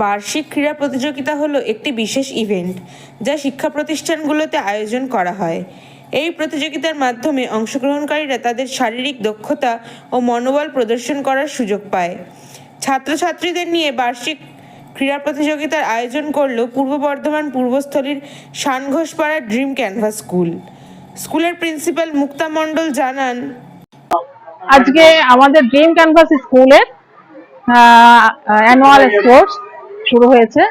বার্ষিক ক্রীড়া প্রতিযোগিতা হলো একটি বিশেষ ইভেন্ট যা শিক্ষা প্রতিষ্ঠানগুলোতে আয়োজন করা হয়। এই প্রতিযোগিতার মাধ্যমে অংশগ্রহণকারীরা তাদের শারীরিক দক্ষতা ও মনোবল প্রদর্শন করার সুযোগ পায়। ছাত্রছাত্রীদের নিয়ে বার্ষিক ক্রীড়া প্রতিযোগিতার আয়োজন করল পূর্ব বর্ধমান পূর্বস্থলীর শানঘোষপাড়া ড্রিম ক্যানভাস স্কুল। স্কুলের প্রিন্সিপাল মুক্তা মণ্ডল জানান, আজকে আমাদের ড্রিম ক্যানভাস স্কুলের অ্যানুয়াল স্পোর্টস শুরু হয়েছে।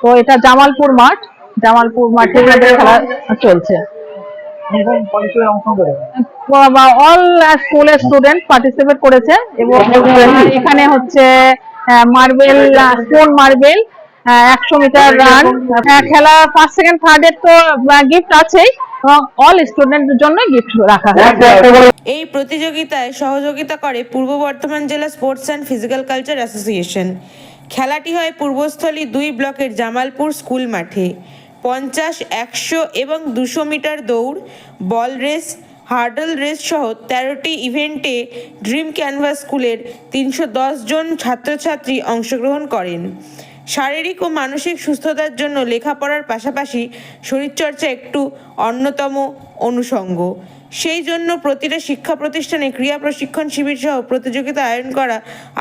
তো এটা জামালপুর মাঠ। জামালপুর মাঠে খেলা চলছে। অল স্কুলের স্টুডেন্ট পার্টিসিপেট করেছে এবং এখানে হচ্ছে মার্বেল স্টোন মার্বেল একশো মিটার রান খেলা ফার্স্ট সেকেন্ড থার্ড এর তো গিফট আছেই। এবং অল স্টুডেন্টের জন্য গিফট রাখা এই প্রতিযোগিতায় সহযোগিতা করে পূর্ব বর্ধমান জেলা sports and physical culture association খেলাটি হয় পূর্বস্থলী দুই ব্লকের জামালপুর স্কুল মাঠে। পঞ্চাশ, একশো এবং দুশো মিটার দৌড়, বল রেস, হার্ডল রেস সহ তেরোটি ইভেন্টে ড্রিম ক্যানভাস স্কুলের তিনশো জন ছাত্রছাত্রী অংশগ্রহণ করেন। শারীরিক ও মানসিক সুস্থতার জন্য লেখাপড়ার পাশাপাশি শরীরচর্চা একটু অন্যতম অনুষঙ্গ। সেই জন্য প্রতিটা শিক্ষা প্রতিষ্ঠানে ক্রিয়া প্রশিক্ষণ শিবির সহ প্রতিযোগিতা আয়োজন করা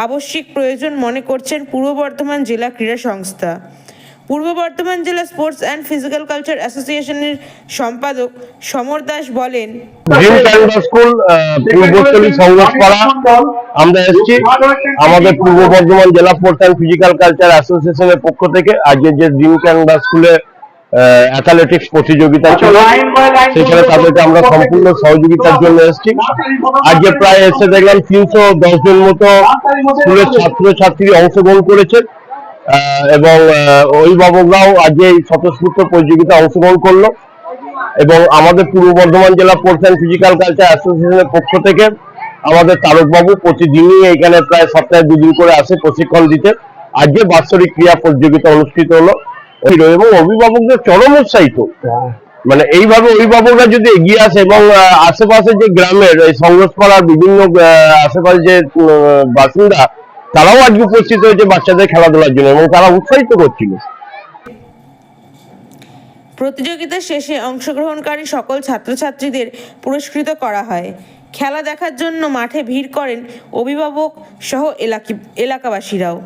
আবশ্যিক প্রয়োজন মনে করছেন পূর্ব বর্ধমান জেলা ক্রীড়া সংস্থা। পূর্ব বর্ধমান জেলা স্পোর্টস অ্যান্ড ফিজিক্যাল কালচার অ্যাসোসিয়েশনের সম্পাদক সমর দাস বলেন স্কুল পূর্বস্থলী সংঘর্ষপাড়া আমরা এসেছি আমাদের পূর্ব বর্ধমান জেলা স্পোর্টস অ্যান্ড ফিজিক্যাল কালচার অ্যাসোসিয়েশনের পক্ষ থেকে। আজকে যে ড্রিম ক্যানভাস স্কুলে অ্যাথলেটিক্স প্রতিযোগিতা ছিল, সেখানে তাদেরকে আমরা সম্পূর্ণ সহযোগিতার জন্য এসেছি। আজকে প্রায় এসে দেখলাম তিনশো দশ জন মতো স্কুলের ছাত্রছাত্রী অংশগ্রহণ করেছে। এবং অভিভাবকরাও আজকে এই স্বতঃস্ফূর্ত প্রতিযোগিতা অংশগ্রহণ করল এবং আমাদের পূর্ব বর্ধমান জেলা স্পোর্টস অ্যান্ড ফিজিক্যাল কালচার অ্যাসোসিয়েশনের পক্ষ থেকে আমাদের তারকবাবু প্রতিদিনই এখানে প্রায় সপ্তাহে দুদিন করে আসে প্রশিক্ষণ দিতে। আজকে বাৎসরিক ক্রীড়া প্রতিযোগিতা অনুষ্ঠিত হলো। এবং অভিভাবকদের চরম উৎসাহিত। মানে এইভাবে অভিভাবকরা যদি এগিয়ে আসে এবং আশেপাশে যে গ্রামের এই সংঘর্ষপাড়ার বিভিন্ন আশেপাশে যে বাসিন্দা তারাও আজকে উপস্থিত হয়েছে বাচ্চাদের খেলাধুলার জন্য এবং তারা উৎসাহিত করছিল। প্রতিযোগিতা শেষে অংশগ্রহণকারী সকল ছাত্রছাত্রীদের পুরস্কৃত করা হয়। খেলা দেখার জন্য মাঠে ভিড় করেন অভিভাবক সহ এলাকাবাসীরাও।